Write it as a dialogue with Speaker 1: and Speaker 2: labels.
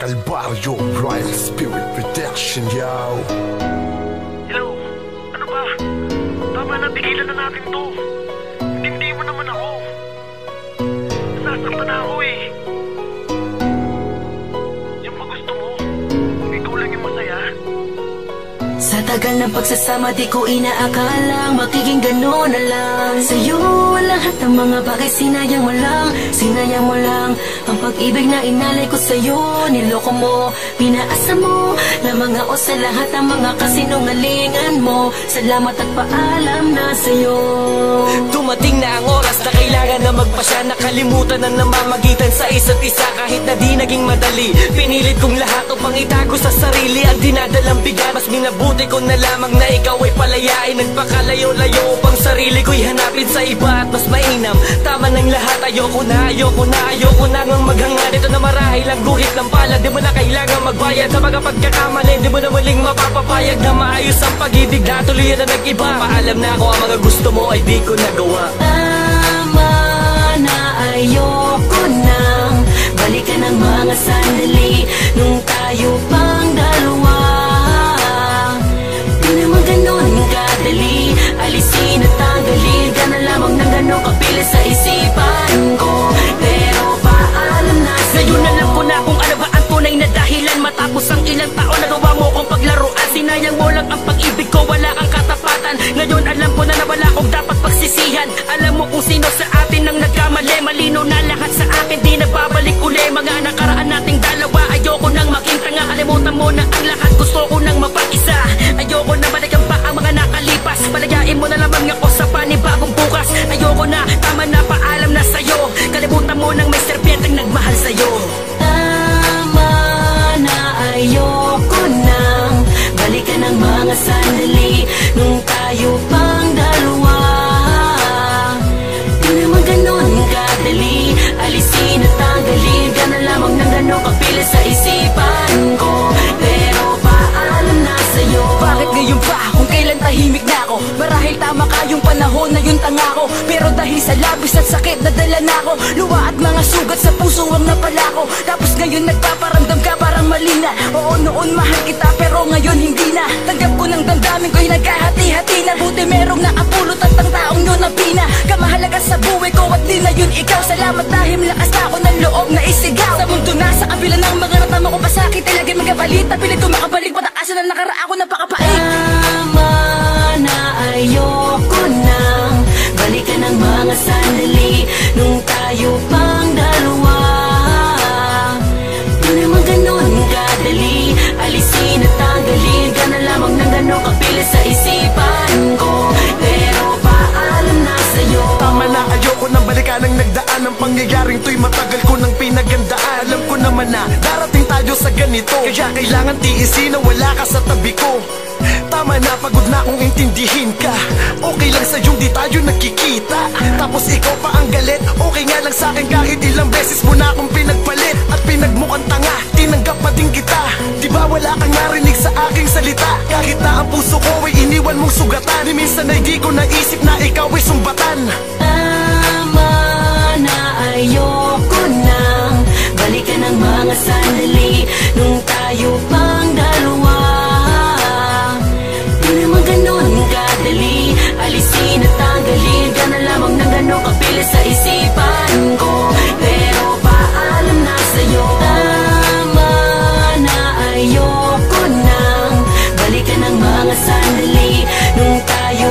Speaker 1: Calvario, Royal Spirit Protection, yo
Speaker 2: Hello? Ano ba? Tama na, tigilan na natin to.
Speaker 3: Tagal ng pagsasama di ko inaakalang Magiging gano'n na lang. Sa'yo lahat ng mga bagay sinayang mo lang Sinayang mo lang. Ang pag-ibig na inalay ko sa'yo Niloko mo, pinaasa mo Lamang ako sa lahat ng mga kasinungalingan mo. Salamat at paalam na sa'yo.
Speaker 4: Dumating na ang na magpasya Nakalimutan ang namamagitan sa isa't isa. Kahit na di naging madali Pinilit kong lahat upang itago sa sarili. Ang dinadalang bigat Mas minabuti ko na lamang na ikaw ay palayain. Nagpakalayo-layo upang sarili ko'y hanapin sa iba At mas mainam. Tama ng lahat Ayoko na, ayoko na, ayoko na ngang maghangad Ito na marahil ang guhit ng pala Di mo na kailangan magbayad sa mga pagkakamali Di mo na muling mapapapayag na maayos ang pag-ibig. Na tuloy na nag-iba. Paalam na ako ang mga gusto mo ay di ko nagawa.
Speaker 3: na ayoko nang Balikan ang mga sandali. Nung tayo pang dalawa. Di naman ganon kadali. Alisin at tanggalin. Ka na lamang ng ganon kapilis sa isipan ko. Pero paalam na. Sa'yo
Speaker 4: Ngayon alam ko na kung ano ba ang tunay na dahilan. Matapos ang ilang taon nagawa mo kong paglaruan. Sinayang mo lang ang pag-ibig ko, wala kang katapatan. Ngayon alam ko na na wala akong dapat pagsisihan. Alam mo kung sino bukas. Ayoko na, tama na, paalam na sa'yo. Kalimutan mo nang may serpienteng nagmahal sa'yo.
Speaker 3: Tama na ayoko nang Balikan ang mga sandali. Nung tayo pang dalawa. Di naman ganon kadali. Alisin at tanggalin. Ka na lamang ng ganon kapilis sa isipan
Speaker 4: tama ka yung panahon na yun tanga ko Pero dahil sa labis at sakit nadala na ako Luwa at mga sugat sa puso ang napala ko Tapos ngayon nagpaparamdam ka parang mali na. Oo noon mahal kita pero ngayon hindi na. Tanggap ko ng damdamin ko'y nagkahati-hati na. Buti merong nakapulot at ang taong yun ang pina Kamahalaga sa buhay ko at di na yun ikaw. Salamat dahil lakas na ako ng loob na isigaw. Sa mundo na sa kabila ng mga natama ko pasakit Ay lagi magabalit Pilit ko
Speaker 3: tayo sa
Speaker 1: ganito. Kaya kailangan tiisin na wala ka sa tabi ko. Tama na, pagod na akong intindihin ka. Okay lang sa yung di tayo nagkikita Tapos ikaw pa ang galit. Okay nga lang sa akin kahit ilang beses mo na akong pinagpalit. At pinagmukhang tanga, tinanggap pa din kita. Di ba wala kang narinig sa aking salita? Kahit na ang puso ko ay iniwan mong sugatan. Ni minsan ay di ko naisip na ikaw ay sumbatan.
Speaker 3: Tama mga sandali Nung tayo